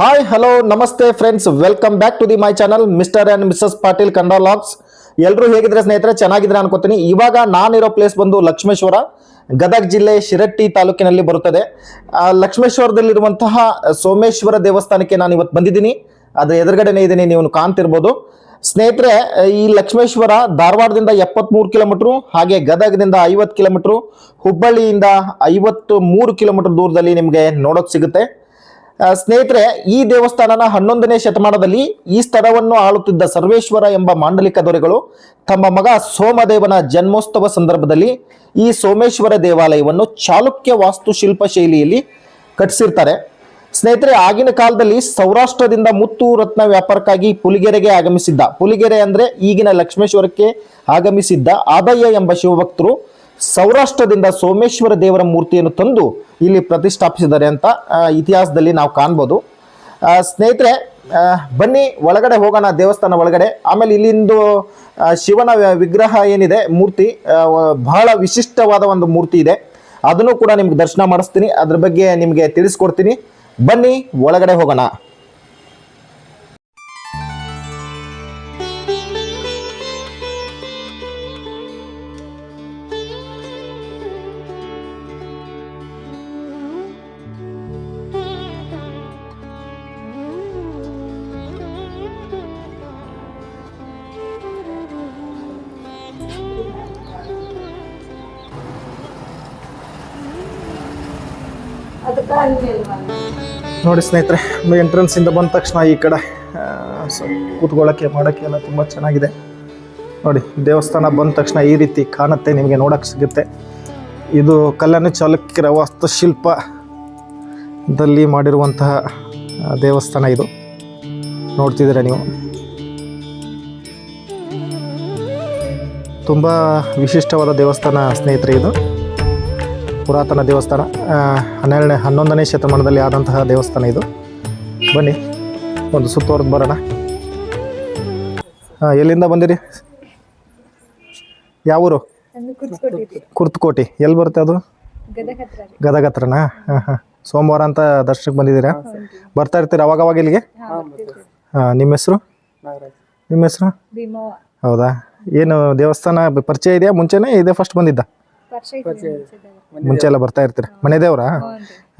Hi hello ನಮಸ್ತೆ friends welcome back to the my channel Mr and Mrs Patil Kannada vlogs ಎಲ್ಲರೂ ಹೇಗಿದ್ರೆ ಸ್ನೇಹಿತರೆ ಚೆನ್ನಾಗಿದ್ರೆ ಅನ್ಕೋತೀನಿ. ಇವಾಗ ನಾನಿರೋ ಪ್ಲೇಸ್ ಬಂದು ಲಕ್ಷ್ಮೇಶ್ವರ, ಗದಗ ಜಿಲ್ಲೆ ಶಿರಟ್ಟಿ ತಾಲೂಕಿನಲ್ಲಿ ಬರುತ್ತದೆ. ಲಕ್ಷ್ಮೇಶ್ವರದಲ್ಲಿರುವಂತಹ ಸೋಮೇಶ್ವರ ದೇವಸ್ಥಾನಕ್ಕೆ ನಾನು ಇವತ್ತು ಬಂದಿದ್ದೀನಿ. ಅದ್ರ ಎದುರುಗಡೆನೇ ಇದ್ದೀನಿ ನೀವು ಕಾಣ್ತಿರ್ಬೋದು. ಸ್ನೇಹಿತರೆ, ಈ ಲಕ್ಷ್ಮೇಶ್ವರ ಧಾರವಾಡದಿಂದ ಎಪ್ಪತ್ಮೂರು ಕಿಲೋಮೀಟ್ರು, ಹಾಗೆ ಗದಗದಿಂದ ಐವತ್ತು ಕಿಲೋಮೀಟ್ರು, ಹುಬ್ಬಳ್ಳಿಯಿಂದ ಐವತ್ತು ಮೂರು ಕಿಲೋಮೀಟ್ರ್ ದೂರದಲ್ಲಿ ನಿಮಗೆ ನೋಡೋಕೆ ಸಿಗುತ್ತೆ. ಸ್ನೇಹಿತರೆ, ಈ ದೇವಸ್ಥಾನನ ಹನ್ನೊಂದನೇ ಶತಮಾನದಲ್ಲಿ ಈ ಸ್ಥಳವನ್ನು ಆಳುತ್ತಿದ್ದ ಸರ್ವೇಶ್ವರ ಎಂಬ ಮಾಂಡಲಿಕ ದೊರೆಗಳು ತಮ್ಮ ಮಗ ಸೋಮದೇವನ ಜನ್ಮೋತ್ಸವ ಸಂದರ್ಭದಲ್ಲಿ ಈ ಸೋಮೇಶ್ವರ ದೇವಾಲಯವನ್ನು ಚಾಲುಕ್ಯ ವಾಸ್ತುಶಿಲ್ಪ ಶೈಲಿಯಲ್ಲಿ ಕಟ್ಟಿಸಿರ್ತಾರೆ ಸ್ನೇಹಿತರೆ, ಆಗಿನ ಕಾಲದಲ್ಲಿ ಸೌರಾಷ್ಟ್ರದಿಂದ ಮುತ್ತು ರತ್ನ ವ್ಯಾಪಾರಕ್ಕಾಗಿ ಪುಲಿಗೆರೆಗೆ ಆಗಮಿಸಿದ್ದ, ಪುಲಿಗೆರೆ ಅಂದ್ರೆ ಈಗಿನ ಲಕ್ಷ್ಮೇಶ್ವರಕ್ಕೆ ಆಗಮಿಸಿದ್ದ ಆದಯ್ಯ ಎಂಬ ಶಿವಭಕ್ತರು ಸೌರಾಷ್ಟ್ರದಿಂದ ಸೋಮೇಶ್ವರ ದೇವರ ಮೂರ್ತಿಯನ್ನು ತಂದು ಇಲ್ಲಿ ಪ್ರತಿಷ್ಠಾಪಿಸಿದ್ದಾರೆ ಅಂತ ಇತಿಹಾಸದಲ್ಲಿ ನಾವು ಕಾಣ್ಬೋದು. ಸ್ನೇಹಿತರೆ ಬನ್ನಿ, ಒಳಗಡೆ ಹೋಗೋಣ, ದೇವಸ್ಥಾನ ಒಳಗಡೆ. ಆಮೇಲೆ ಇಲ್ಲಿಂದು ಶಿವನ ವಿಗ್ರಹ ಏನಿದೆ, ಮೂರ್ತಿ ಬಹಳ ವಿಶಿಷ್ಟವಾದ ಒಂದು ಮೂರ್ತಿ ಇದೆ. ಅದನ್ನು ಕೂಡ ನಿಮ್ಗೆ ದರ್ಶನ ಮಾಡಿಸ್ತೀನಿ. ಅದ್ರ ಬಗ್ಗೆ ನಿಮಗೆ ತಿಳಿಸ್ಕೊಡ್ತೀನಿ. ಬನ್ನಿ, ಒಳಗಡೆ ಹೋಗೋಣ. ನೋಡಿ ಸ್ನೇಹಿತರೆ ಎಂಟ್ರೆನ್ಸ್ ಇಂದ ಬಂದ ತಕ್ಷಣ ಈ ಕಡೆ ಕೂತ್ಕೊಳ್ಳೋಕ್ಕೆ ಮಾಡೋಕ್ಕೆ ಎಲ್ಲ ತುಂಬ ಚೆನ್ನಾಗಿದೆ. ನೋಡಿ, ದೇವಸ್ಥಾನ ಬಂದ ತಕ್ಷಣ ಈ ರೀತಿ ಕಾಣುತ್ತೆ, ನಿಮಗೆ ನೋಡೋಕ್ಕೆ ಸಿಗುತ್ತೆ. ಇದು ಕಲ್ಯಾಣ ಚಾಲುಕ್ಯರ ವಾಸ್ತುಶಿಲ್ಪದಲ್ಲಿ ಮಾಡಿರುವಂತಹ ದೇವಸ್ಥಾನ ಇದು. ನೋಡ್ತಿದ್ದೀರಾ ನೀವು? ತುಂಬ ವಿಶಿಷ್ಟವಾದ ದೇವಸ್ಥಾನ ಸ್ನೇಹಿತರೆ ಇದು. ಪುರಾತನ ದೇವಸ್ಥಾನ ಹನ್ನೆರಡನೇ ಹನ್ನೊಂದನೇ ಶತಮಾನದಲ್ಲಿ ಆದಂತಹ ದೇವಸ್ಥಾನ ಇದು. ಬನ್ನಿ ಒಂದು ಸುತ್ತುವರೆದು ಬರೋಣ. ಹಾಂ ಎಲ್ಲಿಂದ ಬಂದಿರಿ? ಯಾವ ಊರು? ಕುರ್ತಕೋಟಿ ಎಲ್ಲಿ ಬರುತ್ತೆ ಅದು? ಗದಗ ಹತ್ರನಾ ಹಾಂ ಹಾಂ. ಸೋಮವಾರ ಅಂತ ದರ್ಶನಕ್ಕೆ ಬಂದಿದ್ದೀರಾ? ಬರ್ತಾ ಇರ್ತೀರಾ ಅವಾಗ ಅವಾಗ ಇಲ್ಲಿಗೆ? ಹಾಂ ನಿಮ್ಮ ಹೆಸರು? ನಿಮ್ಮ ಹೆಸರು? ಹೌದಾ? ಏನು ದೇವಸ್ಥಾನ ಪರಿಚಯ ಇದೆಯಾ? ಮುಂಚೆನೇ ಇದೆ ಫಸ್ಟ್ ಬಂದಿದ್ದ? ಮುಂಚೆ ಎಲ್ಲ ಬರ್ತಾ ಇರ್ತೀರ? ಮನೆ ದೇವ್ರಾ?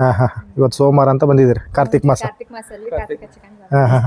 ಹಾ ಹಾಂ ಇವತ್ತು ಸೋಮವಾರ ಅಂತ ಬಂದಿದ್ದೀರಿ ಕಾರ್ತಿಕ್ ಮಾಸ. ಕಾರ್ತಿಕ್ ಹಾ ಕಾರ್ತಿಕ ಚಿಕನ್ ಹಾಂ ಹಾಂ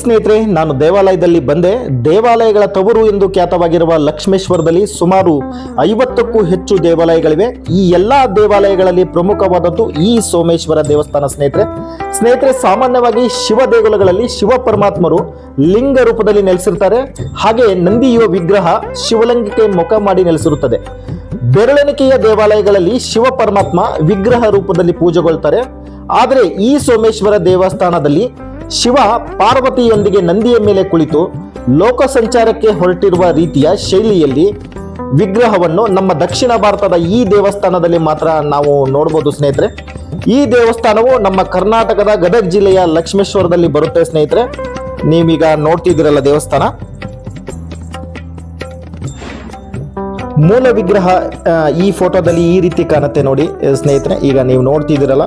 ಸ್ನೇಹಿತರೆ, ನಾನು ದೇವಾಲಯದಲ್ಲಿ ಬಂದೆ. ದೇವಾಲಯಗಳ ತವರು ಎಂದು ಖ್ಯಾತವಾಗಿರುವ ಲಕ್ಷ್ಮೇಶ್ವರದಲ್ಲಿ ಸುಮಾರು ಐವತ್ತಕ್ಕೂ ಹೆಚ್ಚು ದೇವಾಲಯಗಳಿವೆ. ಈ ಎಲ್ಲ ದೇವಾಲಯಗಳಲ್ಲಿ ಪ್ರಮುಖವಾದದ್ದು ಈ ಸೋಮೇಶ್ವರ ದೇವಸ್ಥಾನ ಸ್ನೇಹಿತರೆ. ಸ್ನೇಹಿತರೆ, ಸಾಮಾನ್ಯವಾಗಿ ಶಿವ ದೇಗುಲಗಳಲ್ಲಿ ಶಿವ ಪರಮಾತ್ಮರು ಲಿಂಗ ರೂಪದಲ್ಲಿ ನೆಲೆಸಿರ್ತಾರೆ. ಹಾಗೆ ನಂದಿಯುವ ವಿಗ್ರಹ ಶಿವಲಿಂಗಕ್ಕೆ ಮುಖ ಮಾಡಿ ನೆಲೆಸಿರುತ್ತದೆ. ಬೆರಳೆಣಿಕೆಯ ದೇವಾಲಯಗಳಲ್ಲಿ ಶಿವ ಪರಮಾತ್ಮ ವಿಗ್ರಹ ರೂಪದಲ್ಲಿ ಪೂಜೆಗೊಳ್ತಾರೆ. ಆದರೆ ಈ ಸೋಮೇಶ್ವರ ದೇವಸ್ಥಾನದಲ್ಲಿ ಶಿವ ಪಾರ್ವತಿಯೊಂದಿಗೆ ನಂದಿಯ ಮೇಲೆ ಕುಳಿತು ಲೋಕ ಸಂಚಾರಕ್ಕೆ ಹೊರಟಿರುವ ರೀತಿಯ ಶೈಲಿಯಲ್ಲಿ ವಿಗ್ರಹವನ್ನು ನಮ್ಮ ದಕ್ಷಿಣ ಭಾರತದ ಈ ದೇವಸ್ಥಾನದಲ್ಲಿ ಮಾತ್ರ ನಾವು ನೋಡ್ಬೋದು ಸ್ನೇಹಿತರೆ. ಈ ದೇವಸ್ಥಾನವು ನಮ್ಮ ಕರ್ನಾಟಕದ ಗದಗ ಜಿಲ್ಲೆಯ ಲಕ್ಷ್ಮೇಶ್ವರದಲ್ಲಿ ಬರುತ್ತೆ ಸ್ನೇಹಿತರೆ. ನೀವೀಗ ನೋಡ್ತಿದ್ದೀರಲ್ಲ ದೇವಸ್ಥಾನ. ಮೂಲ ವಿಗ್ರಹ ಈ ಫೋಟೋದಲ್ಲಿ ಈ ರೀತಿ ಕಾಣುತ್ತೆ ನೋಡಿ, ಸ್ನೇಹಿತರೆ. ಈಗ ನೀವು ನೋಡ್ತಿದ್ದೀರಲ್ಲ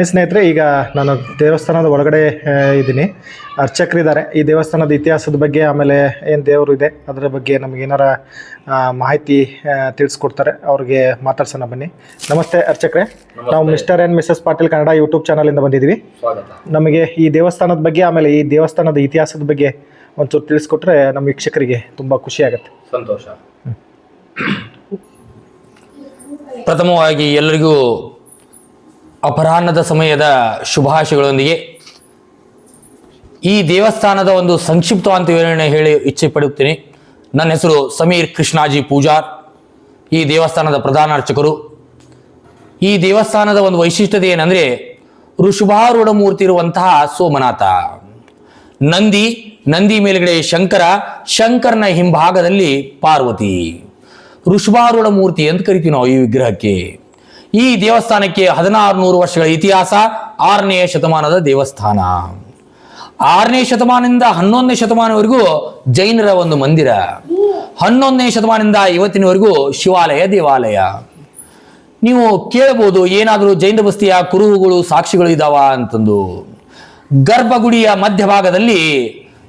ಬನ್ನಿ ಸ್ನೇಹಿತರೆ ಈಗ ನಾನು ದೇವಸ್ಥಾನದ ಒಳಗಡೆ ಇದ್ದೀನಿ. ಅರ್ಚಕರಿದ್ದಾರೆ. ಈ ದೇವಸ್ಥಾನದ ಇತಿಹಾಸದ ಬಗ್ಗೆ ಆಮೇಲೆ ಏನು ದೇವರು ಇದೆ ಅದರ ಬಗ್ಗೆ ನಮ್ಗೆ ಏನಾರ ಮಾಹಿತಿ ತಿಳಿಸ್ಕೊಡ್ತಾರೆ. ಅವ್ರಿಗೆ ಮಾತಾಡ್ಸೋಣ ಬನ್ನಿ. ನಮಸ್ತೆ ಅರ್ಚಕ್ರೆ. ನಾವು Mr and Mrs Patil Kannada YouTube ಚಾನಲಿಂದ ಬಂದಿದ್ದೀವಿ. ನಮಗೆ ಈ ದೇವಸ್ಥಾನದ ಬಗ್ಗೆ ಆಮೇಲೆ ಈ ದೇವಸ್ಥಾನದ ಇತಿಹಾಸದ ಬಗ್ಗೆ ಒಂಚೂರು ತಿಳಿಸ್ಕೊಟ್ರೆ ನಮ್ಮ ವೀಕ್ಷಕರಿಗೆ ತುಂಬ ಖುಷಿ ಆಗುತ್ತೆ. ಸಂತೋಷ. ಪ್ರಥಮವಾಗಿ ಎಲ್ಲರಿಗೂ ಅಪರಾಹ್ನದ ಸಮಯದ ಶುಭಾಶಯಗಳೊಂದಿಗೆ ಈ ದೇವಸ್ಥಾನದ ಒಂದು ಸಂಕ್ಷಿಪ್ತವಾದ ವಿವರಣೆ ಹೇಳಿ ಇಚ್ಛೆ ಪಡುತ್ತೇನೆ. ನನ್ನ ಹೆಸರು ಸಮೀರ್ ಕೃಷ್ಣಾಜಿ ಪೂಜಾರ್, ಈ ದೇವಸ್ಥಾನದ ಪ್ರಧಾನ ಅರ್ಚಕರು. ಈ ದೇವಸ್ಥಾನದ ಒಂದು ವೈಶಿಷ್ಟ್ಯತೆ ಏನಂದ್ರೆ ಋಷಭಾರೂಢ ಮೂರ್ತಿ ಇರುವಂತಹ ಸೋಮನಾಥ. ನಂದಿ ನಂದಿ ಮೇಲುಗಡೆ ಶಂಕರ, ಶಂಕರನ ಹಿಂಭಾಗದಲ್ಲಿ ಪಾರ್ವತಿ. ಋಷಭಾರೂಢ ಮೂರ್ತಿ ಅಂತ ಕರಿತೀವಿ ನಾವು ಈ ವಿಗ್ರಹಕ್ಕೆ. ಈ ದೇವಸ್ಥಾನಕ್ಕೆ ಹದಿನಾರು ನೂರು ವರ್ಷಗಳ ಇತಿಹಾಸ, ಆರನೇ ಶತಮಾನದ ದೇವಸ್ಥಾನ. ಆರನೇ ಶತಮಾನದಿಂದ ಹನ್ನೊಂದನೇ ಶತಮಾನವರೆಗೂ ಜೈನರ ಒಂದು ಮಂದಿರ. ಹನ್ನೊಂದನೇ ಶತಮಾನದಿಂದ ಇವತ್ತಿನವರೆಗೂ ಶಿವಾಲಯ, ದೇವಾಲಯ. ನೀವು ಕೇಳಬಹುದು ಏನಾದರೂ ಜೈನ ಬಸ್ತಿಯ ಕುರುಹುಗಳು, ಸಾಕ್ಷಿಗಳು ಇದಾವ ಅಂತಂದು. ಗರ್ಭಗುಡಿಯ ಮಧ್ಯಭಾಗದಲ್ಲಿ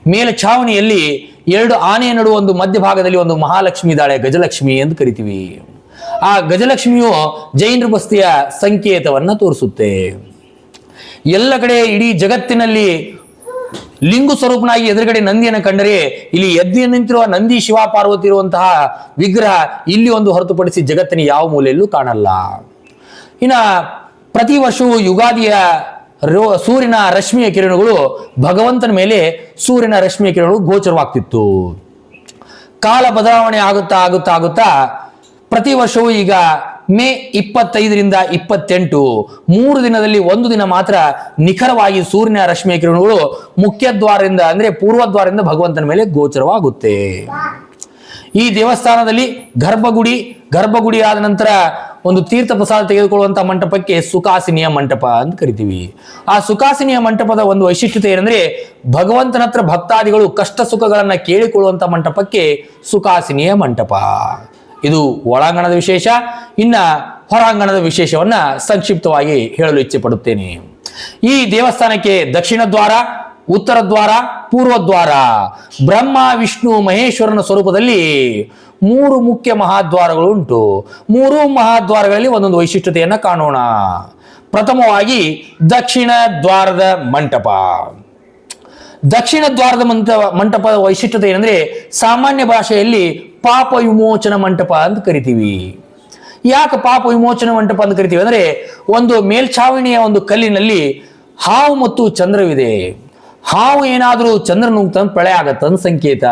ಮೇಲ್ಛಾವಣಿಯಲ್ಲಿ ಎರಡು ಆನೆ ನಡುವ ಒಂದು ಮಧ್ಯಭಾಗದಲ್ಲಿ ಒಂದು ಮಹಾಲಕ್ಷ್ಮಿ ಇದ್ದಾಳೆ, ಗಜಲಕ್ಷ್ಮಿ ಅಂತ ಕರಿತೀವಿ. ಆ ಗಜಲಕ್ಷ್ಮಿಯು ಜೈನ ಬಸ್ತಿಯ ಸಂಕೇತವನ್ನು ತೋರಿಸುತ್ತೆ. ಎಲ್ಲ ಕಡೆ ಇಡೀ ಜಗತ್ತಿನಲ್ಲಿ ಲಿಂಗು ಸ್ವರೂಪನಾಗಿ ಎದುರುಗಡೆ ನಂದಿಯನ್ನು ಕಂಡರೆ ಇಲ್ಲಿ ಎದ್ದು ನಿಂತಿರುವ ನಂದಿ ಶಿವ ಪಾರ್ವತಿ ಇರುವಂತಹ ವಿಗ್ರಹ ಇಲ್ಲಿ ಒಂದು ಹೊರತುಪಡಿಸಿ ಜಗತ್ತಿನ ಯಾವ ಮೂಲೆಯಲ್ಲೂ ಕಾಣಲ್ಲ. ಇನ್ನ ಪ್ರತಿ ವರ್ಷವೂ ಯುಗಾದಿಯ ಸೂರ್ಯನ ರಶ್ಮಿಯ ಕಿರಣಗಳು ಭಗವಂತನ ಮೇಲೆ ಸೂರ್ಯನ ರಶ್ಮಿಯ ಕಿರಣಗಳು ಗೋಚರವಾಗ್ತಿತ್ತು. ಕಾಲ ಬದಲಾವಣೆ ಆಗುತ್ತಾ ಆಗುತ್ತಾ ಆಗುತ್ತಾ ಪ್ರತಿ ವರ್ಷವೂ ಈಗ ಮೇ ಇಪ್ಪತ್ತೈದರಿಂದ ಇಪ್ಪತ್ತೆಂಟು, ಮೂರು ದಿನದಲ್ಲಿ ಒಂದು ದಿನ ಮಾತ್ರ ನಿಖರವಾಗಿ ಸೂರ್ಯನ ರಶ್ಮಿ ಕಿರಣಗಳು ಮುಖ್ಯ ದ್ವಾರದಿಂದ ಅಂದ್ರೆ ಪೂರ್ವ ದ್ವಾರದಿಂದ ಭಗವಂತನ ಮೇಲೆ ಗೋಚರವಾಗುತ್ತೆ. ಈ ದೇವಸ್ಥಾನದಲ್ಲಿ ಗರ್ಭಗುಡಿ ಗರ್ಭಗುಡಿ ಆದ ನಂತರ ಒಂದು ತೀರ್ಥ ಪ್ರಸಾದ ತೆಗೆದುಕೊಳ್ಳುವಂತ ಮಂಟಪಕ್ಕೆ ಸುಖಾಸಿನಿಯ ಮಂಟಪ ಅಂತ ಕರಿತೀವಿ. ಆ ಸುಖಾಸಿನಿಯ ಮಂಟಪದ ಒಂದು ವೈಶಿಷ್ಟ್ಯತೆ ಏನಂದ್ರೆ ಭಗವಂತನ ಹತ್ರ ಭಕ್ತಾದಿಗಳು ಕಷ್ಟ ಸುಖಗಳನ್ನ ಕೇಳಿಕೊಳ್ಳುವಂತ ಮಂಟಪಕ್ಕೆ ಸುಖಾಸಿನಿಯ ಮಂಟಪ. ಇದು ಒಳಾಂಗಣದ ವಿಶೇಷ, ಇನ್ನ ಹೊರಾಂಗಣದ ವಿಶೇಷವನ್ನ ಸಂಕ್ಷಿಪ್ತವಾಗಿ ಹೇಳಲು ಇಚ್ಛೆ ಪಡುತ್ತೇನೆ ಈ ದೇವಸ್ಥಾನಕ್ಕೆ ದಕ್ಷಿಣ ದ್ವಾರ, ಉತ್ತರ ದ್ವಾರ, ಪೂರ್ವ ದ್ವಾರ, ಬ್ರಹ್ಮ, ವಿಷ್ಣು, ಮಹೇಶ್ವರನ ಸ್ವರೂಪದಲ್ಲಿ ಮೂರು ಮುಖ್ಯ ಮಹಾದ್ವಾರಗಳು ಉಂಟು. ಮೂರು ಮಹಾದ್ವಾರಗಳಲ್ಲಿ ಒಂದೊಂದು ವೈಶಿಷ್ಟ್ಯತೆಯನ್ನು ಕಾಣೋಣ. ಪ್ರಥಮವಾಗಿ ದಕ್ಷಿಣ ದ್ವಾರದ ಮಂಟಪ. ದಕ್ಷಿಣ ದ್ವಾರದ ಮಂಟ ಮಂಟಪದ ವೈಶಿಷ್ಟ್ಯತೆ ಏನಂದ್ರೆ ಸಾಮಾನ್ಯ ಭಾಷೆಯಲ್ಲಿ ಪಾಪ ವಿಮೋಚನ ಮಂಟಪ ಅಂತ ಕರಿತೀವಿ. ಯಾಕೆ ಪಾಪ ವಿಮೋಚನ ಮಂಟಪ ಅಂತ ಕರಿತೀವಿ ಅಂದ್ರೆ ಒಂದು ಮೇಲ್ಛಾವಣಿಯ ಒಂದು ಕಲ್ಲಿನಲ್ಲಿ ಹಾವು ಮತ್ತು ಚಂದ್ರವಿದೆ. ಹಾವು ಏನಾದರೂ ಚಂದ್ರನು ಪಳೆ ಪ್ರಳಯ ಆಗತ್ತಂತ ಸಂಕೇತ.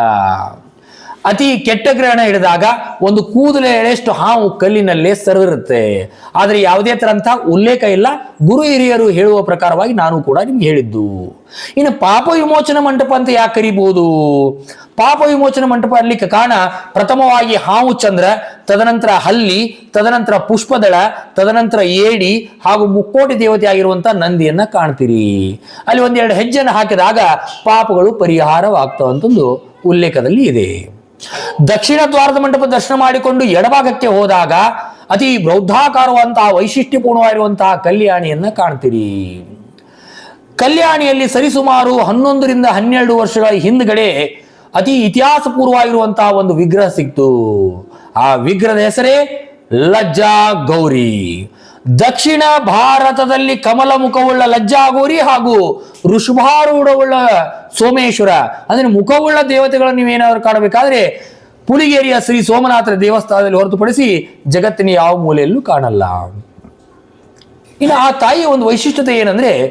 ಅತಿ ಕೆಟ್ಟ ಗ್ರಹಣ ಹಿಡಿದಾಗ ಒಂದು ಕೂದಲು ಎಳೆಷ್ಟು ಹಾವು ಕಲ್ಲಿನಲ್ಲೇ ಸರಿರುತ್ತೆ ಆದರೆ ಯಾವುದೇ ತರಂತ ಉಲ್ಲೇಖ ಇಲ್ಲ. ಗುರು ಹಿರಿಯರು ಹೇಳುವ ಪ್ರಕಾರವಾಗಿ ನಾನು ಕೂಡ ನಿಮ್ಗೆ ಹೇಳಿದ್ದು. ಇನ್ನು ಪಾಪ ವಿಮೋಚನ ಮಂಟಪ ಅಂತ ಯಾಕೆ ಕರಿಬಹುದು? ಪಾಪ ವಿಮೋಚನ ಮಂಟಪ ಅಲ್ಲಿಕ್ಕೆ ಕಾರಣ ಪ್ರಥಮವಾಗಿ ಹಾವು ಚಂದ್ರ, ತದನಂತರ ಹಲ್ಲಿ, ತದನಂತರ ಪುಷ್ಪದಳ, ತದನಂತರ ಏಡಿ ಹಾಗೂ ಮುಕ್ಕೋಟಿ ದೇವತೆ ಆಗಿರುವಂತಹ ನಂದಿಯನ್ನ ಕಾಣ್ತೀರಿ. ಅಲ್ಲಿ ಒಂದೆರಡು ಹೆಜ್ಜೆಯನ್ನು ಹಾಕಿದಾಗ ಪಾಪಗಳು ಪರಿಹಾರವಾಗ್ತವಂತಂದು ಉಲ್ಲೇಖದಲ್ಲಿ ಇದೆ. ದಕ್ಷಿಣ ದ್ವಾರದ ಮಂಟಪ ದರ್ಶನ ಮಾಡಿಕೊಂಡು ಎಡಭಾಗಕ್ಕೆ ಹೋದಾಗ ಅತಿ ಬೌದ್ಧಾಕಾರವಂತಹ ವೈಶಿಷ್ಟ್ಯಪೂರ್ಣವಾಗಿರುವಂತಹ ಕಲ್ಯಾಣಿಯನ್ನ ಕಾಣ್ತೀರಿ. ಕಲ್ಯಾಣಿಯಲ್ಲಿ ಸರಿಸುಮಾರು ಹನ್ನೊಂದರಿಂದ ಹನ್ನೆರಡು ವರ್ಷಗಳ ಹಿಂದ್ಗಡೆ ಅತಿ ಇತಿಹಾಸ ಪೂರ್ವವಾಗಿರುವಂತಹ ಒಂದು ವಿಗ್ರಹ ಸಿಕ್ತು. ಆ ವಿಗ್ರಹದ ಹೆಸರೇ ಲಜ್ಜಾ ಗೌರಿ. ದಕ್ಷಿಣ ಭಾರತದಲ್ಲಿ ಕಮಲ ಮುಖವುಳ್ಳ ಲಜ್ಜಾಗೋರಿ ಹಾಗೂ ಋಷಭಾರೂಢವುಳ್ಳ ಸೋಮೇಶ್ವರ. ಅಂದ್ರೆ ಮುಖವುಳ್ಳ ದೇವತೆಗಳನ್ನು ನೀವೇನಾದರೂ ಕಾಣಬೇಕಾದ್ರೆ ಪುಲಿಗೇರಿಯ ಶ್ರೀ ಸೋಮನಾಥರ ದೇವಸ್ಥಾನದಲ್ಲಿ ಹೊರತುಪಡಿಸಿ ಜಗತ್ತಿನ ಯಾವ ಮೂಲೆಯಲ್ಲೂ ಕಾಣಲ್ಲ. ಇನ್ನು ಆ ತಾಯಿಯ ಒಂದು ವೈಶಿಷ್ಟ್ಯತೆ ಏನಂದ್ರೆ,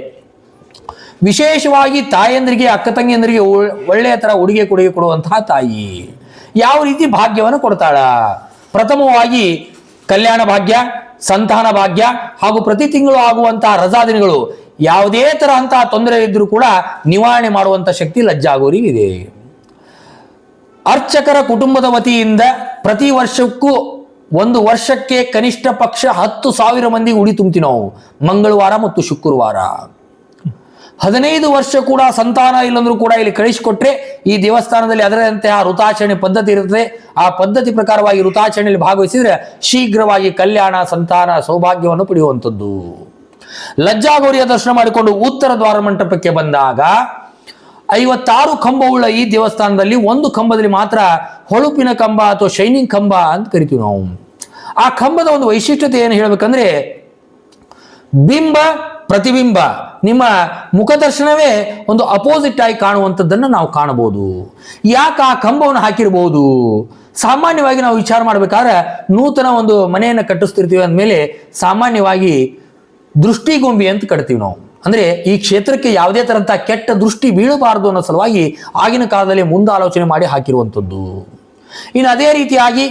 ವಿಶೇಷವಾಗಿ ತಾಯಂದ್ರಿಗೆ, ಅಕ್ಕ ತಂಗಿಯಂದ್ರಿಗೆ ಒಳ್- ಒಳ್ಳೆಯ ತರ ಉಡುಗೆ ಕೊಡುಗೆ ಕೊಡುವಂತಹ ತಾಯಿ. ಯಾವ ರೀತಿ ಭಾಗ್ಯವನ್ನು ಕೊಡ್ತಾಳ? ಪ್ರಥಮವಾಗಿ ಕಲ್ಯಾಣ ಭಾಗ್ಯ ಸಂತಾನ ಭಾಗ್ಯ ಹಾಗೂ ಪ್ರತಿ ತಿಂಗಳು ಆಗುವಂತಹ ರಜಾ ದಿನಗಳು ಯಾವುದೇ ತರಹಂತಹ ತೊಂದರೆ ಇದ್ರೂ ಕೂಡ ನಿವಾರಣೆ ಮಾಡುವಂತ ಶಕ್ತಿ ಲಜ್ಜಾಗೋರಿಗಿದೆ ಅರ್ಚಕರ ಕುಟುಂಬದ ವತಿಯಿಂದ ಪ್ರತಿ ವರ್ಷಕ್ಕೂ ಒಂದು ವರ್ಷಕ್ಕೆ ಕನಿಷ್ಠ ಪಕ್ಷ ಹತ್ತು ಸಾವಿರ ಮಂದಿ ಉಡಿ ತುಂಬ್ತೀವಿ ನಾವು. ಮಂಗಳವಾರ ಮತ್ತು ಶುಕ್ರವಾರ. ಹದಿನೈದು ವರ್ಷ ಕೂಡ ಸಂತಾನ ಇಲ್ಲಂದ್ರೂ ಕೂಡ ಇಲ್ಲಿ ಕಳಿಸಿಕೊಟ್ರೆ ಈ ದೇವಸ್ಥಾನದಲ್ಲಿ ಅದರಂತೆ ಆ ಋತಾಚರಣೆ ಪದ್ಧತಿ ಇರುತ್ತದೆ. ಆ ಪದ್ಧತಿ ಪ್ರಕಾರವಾಗಿ ಋತಾಚರಣೆಯಲ್ಲಿ ಭಾಗವಹಿಸಿದ್ರೆ ಶೀಘ್ರವಾಗಿ ಕಲ್ಯಾಣ, ಸಂತಾನ, ಸೌಭಾಗ್ಯವನ್ನು ಪಡೆಯುವಂಥದ್ದು. ಲಜ್ಜಾಗೌರಿಯ ದರ್ಶನ ಮಾಡಿಕೊಂಡು ಉತ್ತರ ದ್ವಾರ ಮಂಟಪಕ್ಕೆ ಬಂದಾಗ ಐವತ್ತಾರು ಕಂಬವುಳ್ಳ ಈ ದೇವಸ್ಥಾನದಲ್ಲಿ ಒಂದು ಕಂಬದಲ್ಲಿ ಮಾತ್ರ ಹೊಳುಪಿನ ಕಂಬ ಅಥವಾ ಶೈನಿಂಗ್ ಕಂಬ ಅಂತ ಕರಿತೀವಿ ನಾವು. ಆ ಕಂಬದ ಒಂದು ವೈಶಿಷ್ಟ್ಯತೆ ಏನು ಹೇಳ್ಬೇಕಂದ್ರೆ, ಬಿಂಬ ಪ್ರತಿಬಿಂಬ. ನಿಮ್ಮ ಮುಖದರ್ಶನವೇ ಒಂದು ಅಪೋಸಿಟ್ ಆಗಿ ಕಾಣುವಂಥದ್ದನ್ನು ನಾವು ಕಾಣಬಹುದು. ಯಾಕೆ ಆ ಕಂಬವನ್ನು ಹಾಕಿರ್ಬೋದು? ಸಾಮಾನ್ಯವಾಗಿ ನಾವು ವಿಚಾರ ಮಾಡಬೇಕಾದ್ರೆ ನೂತನ ಒಂದು ಮನೆಯನ್ನು ಕಟ್ಟಿಸ್ತಿರ್ತೀವಿ ಅಂದಮೇಲೆ ಸಾಮಾನ್ಯವಾಗಿ ದೃಷ್ಟಿಗೊಂಬಿ ಅಂತ ಕಟ್ತೀವಿ ನಾವು. ಅಂದರೆ ಈ ಕ್ಷೇತ್ರಕ್ಕೆ ಯಾವುದೇ ತರಂತ ಕೆಟ್ಟ ದೃಷ್ಟಿ ಬೀಳಬಾರದು ಅನ್ನೋ ಸಲುವಾಗಿ ಆಗಿನ ಕಾಲದಲ್ಲಿ ಮುಂದಾಲೋಚನೆ ಮಾಡಿ ಹಾಕಿರುವಂಥದ್ದು. ಇನ್ನು ಅದೇ ರೀತಿಯಾಗಿ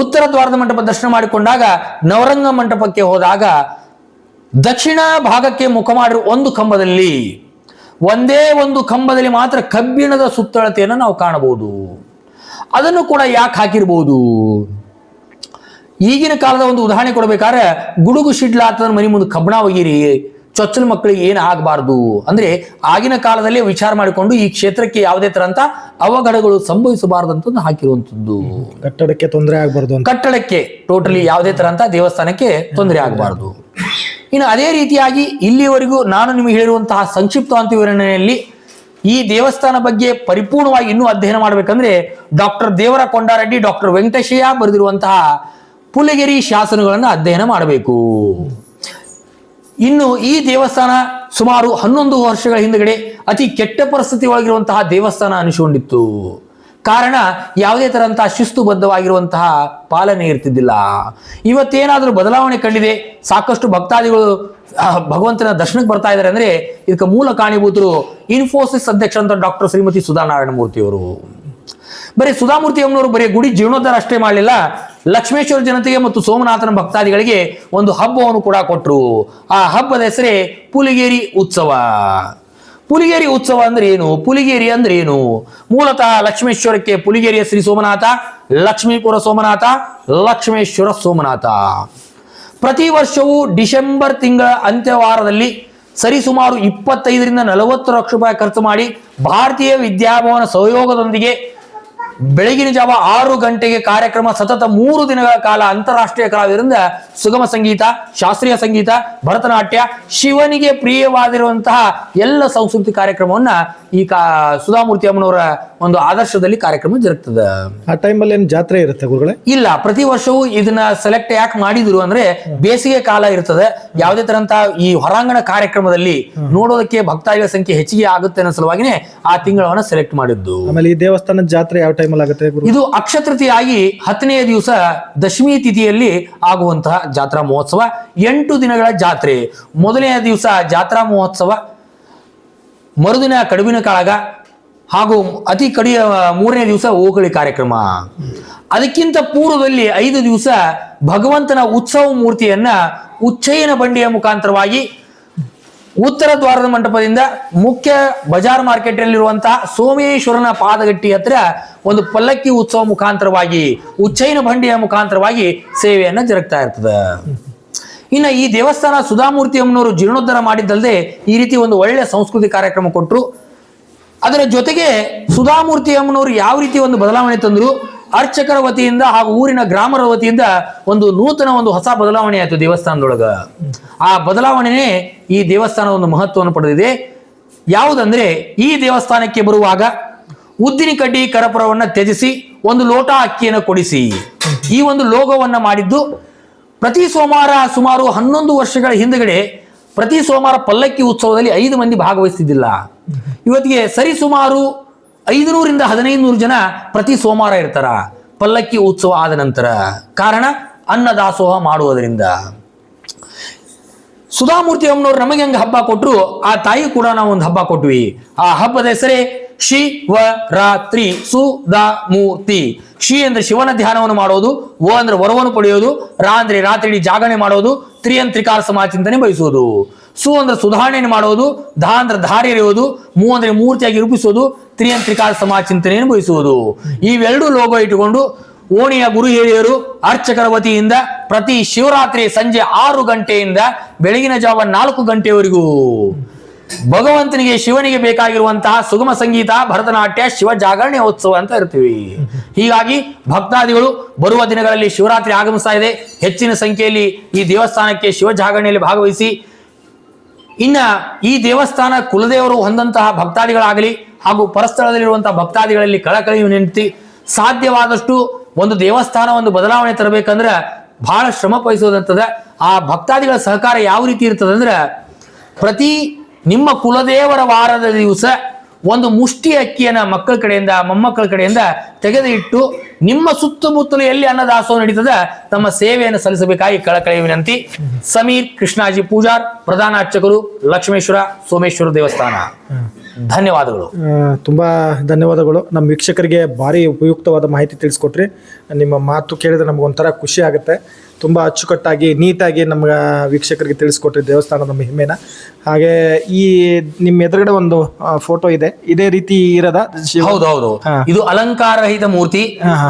ಉತ್ತರ ದ್ವಾರದ ಮಂಟಪ ದರ್ಶನ ಮಾಡಿಕೊಂಡಾಗ ನವರಂಗ ಮಂಟಪಕ್ಕೆ ಹೋದಾಗ ದಕ್ಷಿಣ ಭಾಗಕ್ಕೆ ಮುಖ ಮಾಡಿರುವ ಒಂದು ಕಂಬದಲ್ಲಿ ಒಂದೇ ಒಂದು ಕಂಬದಲ್ಲಿ ಮಾತ್ರ ಕಬ್ಬಿಣದ ಸುತ್ತಳತೆಯನ್ನು ನಾವು ಕಾಣಬಹುದು. ಅದನ್ನು ಕೂಡ ಯಾಕೆ ಹಾಕಿರ್ಬೋದು? ಈಗಿನ ಕಾಲದ ಒಂದು ಉದಾಹರಣೆ ಕೊಡಬೇಕಾದ್ರೆ ಗುಡುಗು ಶಿಡ್ಲಾತದ ಮನೆ ಮುಂದೆ ಕಬ್ಬಣ ಒಗಿರಿ ಚೊಚ್ಚಲ ಮಕ್ಕಳಿಗೆ ಏನು ಆಗಬಾರ್ದು? ಅಂದ್ರೆ ಆಗಿನ ಕಾಲದಲ್ಲಿ ವಿಚಾರ ಮಾಡಿಕೊಂಡು ಈ ಕ್ಷೇತ್ರಕ್ಕೆ ಯಾವುದೇ ತರಂತ ಅವಘಡಗಳು ಸಂಭವಿಸಬಾರದು ಅಂತ ಹಾಕಿರುವಂಥದ್ದು ಕಟ್ಟಡಕ್ಕೆ ತೊಂದರೆ ಆಗಬಾರ್ದು ಕಟ್ಟಡಕ್ಕೆ ಟೋಟಲಿ ಯಾವುದೇ ಥರ ಅಂತ ದೇವಸ್ಥಾನಕ್ಕೆ ತೊಂದರೆ ಆಗಬಾರದು. ಇನ್ನು ಅದೇ ರೀತಿಯಾಗಿ ಇಲ್ಲಿವರೆಗೂ ನಾನು ನಿಮಗೆ ಹೇಳಿರುವಂತಹ ಸಂಕ್ಷಿಪ್ತ ವಿವರಣೆಯಲ್ಲಿ ಈ ದೇವಸ್ಥಾನ ಬಗ್ಗೆ ಪರಿಪೂರ್ಣವಾಗಿ ಇನ್ನೂ ಅಧ್ಯಯನ ಮಾಡಬೇಕಂದ್ರೆ ಡಾಕ್ಟರ್ ದೇವರ ಕೊಂಡಾರೆಡ್ಡಿ ಡಾಕ್ಟರ್ ವೆಂಕಟೇಶಯ್ಯ ಬರೆದಿರುವಂತಹ ಪುಲಗಿರಿ ಶಾಸನಗಳನ್ನು ಅಧ್ಯಯನ ಮಾಡಬೇಕು. ಇನ್ನು ಈ ದೇವಸ್ಥಾನ ಸುಮಾರು ಹನ್ನೊಂದು ವರ್ಷಗಳ ಹಿಂದಗಡೆ ಅತಿ ಕೆಟ್ಟ ಪರಿಸ್ಥಿತಿ ಒಳಗಿರುವಂತಹ ದೇವಸ್ಥಾನ ಅನಿಸಿಕೊಂಡಿತ್ತು. ಕಾರಣ ಯಾವುದೇ ತರಂತಹ ಶಿಸ್ತುಬದ್ಧವಾಗಿರುವಂತಹ ಪಾಲನೆ ಇರ್ತಿದ್ದಿಲ್ಲ. ಇವತ್ತೇನಾದರೂ ಬದಲಾವಣೆ ಕಂಡಿದೆ? ಸಾಕಷ್ಟು ಭಕ್ತಾದಿಗಳು ಭಗವಂತನ ದರ್ಶನಕ್ಕೆ ಬರ್ತಾ ಇದ್ದಾರೆ ಅಂದ್ರೆ ಇದಕ್ಕೆ ಮೂಲ ಕಾಣಿಭೂತರು ಇನ್ಫೋಸಿಸ್ ಅಧ್ಯಕ್ಷ ಅಂತ ಡಾಕ್ಟರ್ ಶ್ರೀಮತಿ ಸುಧಾನಾರಾಯಣ ಮೂರ್ತಿಯವರು. ಬರೀ ಸುಧಾಮೂರ್ತಿ ಅಮ್ಮನವರು ಬರೀ ಗುಡಿ ಜೀರ್ಣೋದ್ಧಾರ ಅಷ್ಟೇ ಮಾಡಲಿಲ್ಲ, ಲಕ್ಷ್ಮೇಶ್ವರ ಜನತೆಗೆ ಮತ್ತು ಸೋಮನಾಥನ ಭಕ್ತಾದಿಗಳಿಗೆ ಒಂದು ಹಬ್ಬವನ್ನು ಕೂಡ ಕೊಟ್ಟರು ಆ ಹಬ್ಬದ ಹೆಸರೇ ಪುಲಿಗೇರಿ ಉತ್ಸವ. ಪುಲಿಗೇರಿ ಉತ್ಸವ ಅಂದ್ರೆ ಏನು? ಪುಲಿಗೇರಿ ಅಂದ್ರೆ ಏನು? ಮೂಲತಃ ಲಕ್ಷ್ಮೇಶ್ವರಕ್ಕೆ ಪುಲಿಗೇರಿಯ ಶ್ರೀ ಸೋಮನಾಥ, ಲಕ್ಷ್ಮೀಪುರ ಸೋಮನಾಥ, ಲಕ್ಷ್ಮೇಶ್ವರ ಸೋಮನಾಥ. ಪ್ರತಿ ವರ್ಷವೂ ಡಿಸೆಂಬರ್ ತಿಂಗಳ ಅಂತ್ಯವಾರದಲ್ಲಿ ಸರಿಸುಮಾರು ಇಪ್ಪತ್ತೈದರಿಂದ ನಲವತ್ತು ಲಕ್ಷ ರೂಪಾಯಿ ಖರ್ಚು ಮಾಡಿ ಭಾರತೀಯ ವಿದ್ಯಾಭವನ ಸಹಯೋಗದೊಂದಿಗೆ ಬೆಳಗಿನ ಜಾವ ಆರು ಗಂಟೆಗೆ ಕಾರ್ಯಕ್ರಮ ಸತತ ಮೂರು ದಿನಗಳ ಕಾಲ ಅಂತಾರಾಷ್ಟ್ರೀಯ ಕಲಾವಿದರಿಂದ ಸುಗಮ ಸಂಗೀತ ಶಾಸ್ತ್ರೀಯ ಸಂಗೀತ ಭರತನಾಟ್ಯ ಶಿವನಿಗೆ ಪ್ರಿಯವಾಗಿರುವಂತಹ ಎಲ್ಲ ಸಂಸ್ಕೃತಿ ಕಾರ್ಯಕ್ರಮವನ್ನ ಈ ಕಾ ಸುಧಾಮೂರ್ತಿ ಅಮ್ಮನವರ ಒಂದು ಆದರ್ಶದಲ್ಲಿ ಕಾರ್ಯಕ್ರಮ ಜರುಗ್ತದೆ. ಆ ಟೈಮಲ್ಲಿ ಏನು ಜಾತ್ರೆ ಇರುತ್ತೆ ಗುರುಗಳೇ? ಇಲ್ಲ ಪ್ರತಿ ವರ್ಷವೂ ಇದನ್ನ ಸೆಲೆಕ್ಟ್ ಯಾಕೆ ಮಾಡಿದ್ರು ಅಂದ್ರೆ ಬೇಸಿಗೆ ಕಾಲ ಇರ್ತದೆ. ಯಾವುದೇ ತರಂತ ಈ ಹೊರಾಂಗಣ ಕಾರ್ಯಕ್ರಮದಲ್ಲಿ ನೋಡೋದಕ್ಕೆ ಭಕ್ತಾದಿಗಳ ಸಂಖ್ಯೆ ಹೆಚ್ಚಿಗೆ ಆಗುತ್ತೆ ಅನ್ನೋ ಸಲುವಾಗಿನೇ ಆ ತಿಂಗಳವನ್ನ ಸೆಲೆಕ್ಟ್ ಮಾಡಿದ್ದು. ಆಮೇಲೆ ಈ ದೇವಸ್ಥಾನದ ಜಾತ್ರೆ ಯಾವ ಟೈಮಲ್ಲಿ ಆಗುತ್ತೆ ಇದು ಅಕ್ಷತೃತಿಯಾಗಿ ಹತ್ತನೆಯ ದಿವಸ ದಶಮಿ ತಿಥಿಯಲ್ಲಿ ಆಗುವಂತಹ ಜಾತ್ರಾ ಮಹೋತ್ಸವ. ಎಂಟು ದಿನಗಳ ಜಾತ್ರೆ. ಮೊದಲನೆಯ ದಿವಸ ಜಾತ್ರಾ ಮಹೋತ್ಸವ. ಮರುದಿನ ಕಡುಬಿನ ಕಾಳಗ ಹಾಗೂ ಅತಿ ಕಡಿಯ ಮೂರನೇ ದಿವಸ ಓಕಳಿ ಕಾರ್ಯಕ್ರಮ. ಅದಕ್ಕಿಂತ ಪೂರ್ವದಲ್ಲಿ ಐದು ದಿವಸ ಭಗವಂತನ ಉತ್ಸವ ಮೂರ್ತಿಯನ್ನ ಉಚ್ಚಯನ ಬಂಡಿಯ ಮುಖಾಂತರವಾಗಿ ಉತ್ತರ ದ್ವಾರದ ಮಂಟಪದಿಂದ ಮುಖ್ಯ ಬಜಾರ್ ಮಾರ್ಕೆಟ್ ನಲ್ಲಿರುವಂತಹ ಸೋಮೇಶ್ವರನ ಪಾದಗಟ್ಟಿ ಹತ್ರ ಒಂದು ಪಲ್ಲಕ್ಕಿ ಉತ್ಸವ ಮುಖಾಂತರವಾಗಿ, ಉಚ್ಚೈನ ಬಂಡಿಯ ಮುಖಾಂತರವಾಗಿ ಸೇವೆಯನ್ನ ಜರುಗ್ತಾ ಇರ್ತದೆ. ಇನ್ನ ಈ ದೇವಸ್ಥಾನ ಸುಧಾಮೂರ್ತಿ ಅಮ್ಮನವರು ಜೀರ್ಣೋದ್ಧಾರ ಮಾಡಿದ್ದಲ್ಲದೆ ಈ ರೀತಿ ಒಂದು ಒಳ್ಳೆಯ ಸಂಸ್ಕೃತಿ ಕಾರ್ಯಕ್ರಮ ಕೊಟ್ಟರು ಅದರ ಜೊತೆಗೆ ಸುಧಾಮೂರ್ತಿ ಅಮ್ಮನವರು ಯಾವ ರೀತಿ ಒಂದು ಬದಲಾವಣೆ ತಂದ್ರು ಅರ್ಚಕರ ವತಿಯಿಂದ ಹಾಗೂ ಊರಿನ ಗ್ರಾಮರ ವತಿಯಿಂದ ಒಂದು ನೂತನ ಒಂದು ಹೊಸ ಬದಲಾವಣೆ ಆಯಿತು ದೇವಸ್ಥಾನದೊಳಗ. ಆ ಬದಲಾವಣೆನೇ ಈ ದೇವಸ್ಥಾನ ಒಂದು ಮಹತ್ವವನ್ನು ಪಡೆದಿದೆ. ಯಾವುದಂದ್ರೆ ಈ ದೇವಸ್ಥಾನಕ್ಕೆ ಬರುವಾಗ ಉದ್ದಿನ ಕಡ್ಡಿ ಕರಪುರವನ್ನು ತ್ಯಜಿಸಿ ಒಂದು ಲೋಟ ಅಕ್ಕಿಯನ್ನು ಕೊಡಿಸಿ. ಈ ಒಂದು ಲೋಗವನ್ನು ಮಾಡಿದ್ದು ಪ್ರತಿ ಸೋಮವಾರ ಸುಮಾರು ಹನ್ನೊಂದು ವರ್ಷಗಳ ಹಿಂದಗಡೆ ಪ್ರತಿ ಸೋಮವಾರ ಪಲ್ಲಕ್ಕಿ ಉತ್ಸವದಲ್ಲಿ ಐದು ಮಂದಿ ಭಾಗವಹಿಸ್ತಿದ್ದಿಲ್ಲ. ಇವತ್ತಿಗೆ ಸರಿ ಐದುನೂರಿಂದ ಹದಿನೈದು ನೂರು ಜನ ಪ್ರತಿ ಸೋಮವಾರ ಇರ್ತಾರ. ಪಲ್ಲಕ್ಕಿ ಉತ್ಸವ ಆದ ನಂತರ. ಕಾರಣ ಅನ್ನದಾಸೋಹ ಮಾಡುವುದರಿಂದ. ಸುಧಾಮೂರ್ತಿ ಅಮ್ಮನವ್ರು ನಮಗೆ ಹೆಂಗೆ ಹಬ್ಬ ಕೊಟ್ಟರು ಆ ತಾಯಿ ಕೂಡ ನಾವು ಒಂದು ಹಬ್ಬ ಕೊಟ್ವಿ. ಆ ಹಬ್ಬದ ಹೆಸರೇ ಶಿವರಾತ್ರಿ ಸುಧಾಮೂರ್ತಿ. ಶಿ ಅಂದ್ರೆ ಶಿವನ ಧ್ಯಾನವನ್ನು ಮಾಡೋದು ಓ ಅಂದ್ರೆ ವರವನ್ನು ಪಡೆಯೋದು, ರಾ ಅಂದ್ರೆ ರಾತ್ರಿ ಜಾಗರಣೆ ಮಾಡೋದು ತ್ರಿಯಂತ್ರಿಕಾರ ಸಮಾಚಿಂತನೆ ಬಯಸೋದು ಸು ಅಂದ್ರೆ ಸುಧಾರಣೆಯನ್ನು ಮಾಡೋದು ಧಾ ಅಂದ್ರೆ ಧಾರೆ ಎರೆಯೋದು ಮೂ ಅಂದ್ರೆ ಮೂರ್ತಿಯಾಗಿ ರೂಪಿಸುವುದು ತ್ರಿ ತ್ರಿಕಾಲ ಸಮಾಜ ಚಿಂತನೆಯನ್ನು ಬಯಸುವುದು. ಇವೆರಡು ಲೋಗೋ ಇಟ್ಟುಕೊಂಡು ಓಣಿಯ ಗುರು ಹಿರಿಯರು ಅರ್ಚಕರ ವತಿಯಿಂದ ಪ್ರತಿ ಶಿವರಾತ್ರಿ ಸಂಜೆ ಆರು ಗಂಟೆಯಿಂದ ಬೆಳಗಿನ ಜಾವ ನಾಲ್ಕು ಗಂಟೆಯವರೆಗೂ ಭಗವಂತನಿಗೆ ಶಿವನಿಗೆ ಬೇಕಾಗಿರುವಂತಹ ಸುಗಮ ಸಂಗೀತ, ಭರತನಾಟ್ಯ, ಶಿವ ಜಾಗರಣೆ, ಉತ್ಸವ ಅಂತ ಇರ್ತೀವಿ. ಹೀಗಾಗಿ ಭಕ್ತಾದಿಗಳು ಬರುವ ದಿನಗಳಲ್ಲಿ ಶಿವರಾತ್ರಿ ಆಗಮಿಸ್ತಾ ಇದೆ. ಹೆಚ್ಚಿನ ಸಂಖ್ಯೆಯಲ್ಲಿ ಈ ದೇವಸ್ಥಾನಕ್ಕೆ ಶಿವ ಜಾಗರಣೆಯಲ್ಲಿ ಭಾಗವಹಿಸಿ ಇನ್ನ ಈ ದೇವಸ್ಥಾನ ಕುಲದೇವರು ಹೊಂದಂತಹ ಭಕ್ತಾದಿಗಳಾಗಲಿ ಹಾಗೂ ಪರಸ್ಥಳದಲ್ಲಿರುವಂತಹ ಭಕ್ತಾದಿಗಳಲ್ಲಿ ಕಳಕಳಿಯು ನಿಂತಿ ಸಾಧ್ಯವಾದಷ್ಟು ಒಂದು ದೇವಸ್ಥಾನ ಒಂದು ಬದಲಾವಣೆ ತರಬೇಕಂದ್ರೆ ಬಹಳ ಶ್ರಮ ವಹಿಸೋದಂತದ ಆ ಭಕ್ತಾದಿಗಳ ಸಹಕಾರ ಯಾವ ರೀತಿ ಇರ್ತದೆ ಅಂದ್ರೆ ಪ್ರತಿ ನಿಮ್ಮ ಕುಲದೇವರ ವಾರದ ದಿವಸ ಒಂದು ಮುಷ್ಟಿ ಅಕ್ಕಿಯನ್ನ ಮಕ್ಕಳ ಕಡೆಯಿಂದ, ಮೊಮ್ಮಕ್ಕಳ ಕಡೆಯಿಂದ ತೆಗೆದು ಇಟ್ಟು ನಿಮ್ಮ ಸುತ್ತಮುತ್ತಲು ಎಲ್ಲಿ ಅನ್ನದಾಸೋ ನಡೀತದ ತಮ್ಮ ಸೇವೆಯನ್ನು ಸಲ್ಲಿಸಬೇಕಾಗಿ ಕಳಕಳಿ ವಿನಂತಿ. ಸಮೀರ್ ಕೃಷ್ಣಾಜಿ ಪೂಜಾರ್ ಪ್ರಧಾನ ಅರ್ಚಕರು ಲಕ್ಷ್ಮೇಶ್ವರ ಸೋಮೇಶ್ವರ ದೇವಸ್ಥಾನ. ಧನ್ಯವಾದಗಳು. ತುಂಬಾ ಧನ್ಯವಾದಗಳು. ನಮ್ಮ ವೀಕ್ಷಕರಿಗೆ ಭಾರಿ ಉಪಯುಕ್ತವಾದ ಮಾಹಿತಿ ತಿಳಿಸ್ಕೊಟ್ರಿ. ನಿಮ್ಮ ಮಾತು ಕೇಳಿದ್ರೆ ನಮ್ಗೆ ಒಂಥರ ಖುಷಿ ಆಗುತ್ತೆ. ತುಂಬ ಅಚ್ಚುಕಟ್ಟಾಗಿ ನೀಟಾಗಿ ನಮ್ಗೆ ವೀಕ್ಷಕರಿಗೆ ತಿಳಿಸ್ಕೊಟ್ರಿ ದೇವಸ್ಥಾನದ ಹೆಮ್ಮೆನ ಹಾಗೆ ಈ ನಿಮ್ಮ ಎದುರುಗಡೆ ಒಂದು ಫೋಟೋ ಇದೆ. ಇದೇ ರೀತಿ ಇರದ ಹೌದು ಹೌದು. ಇದು ಅಲಂಕಾರ ರಹಿತ ಮೂರ್ತಿ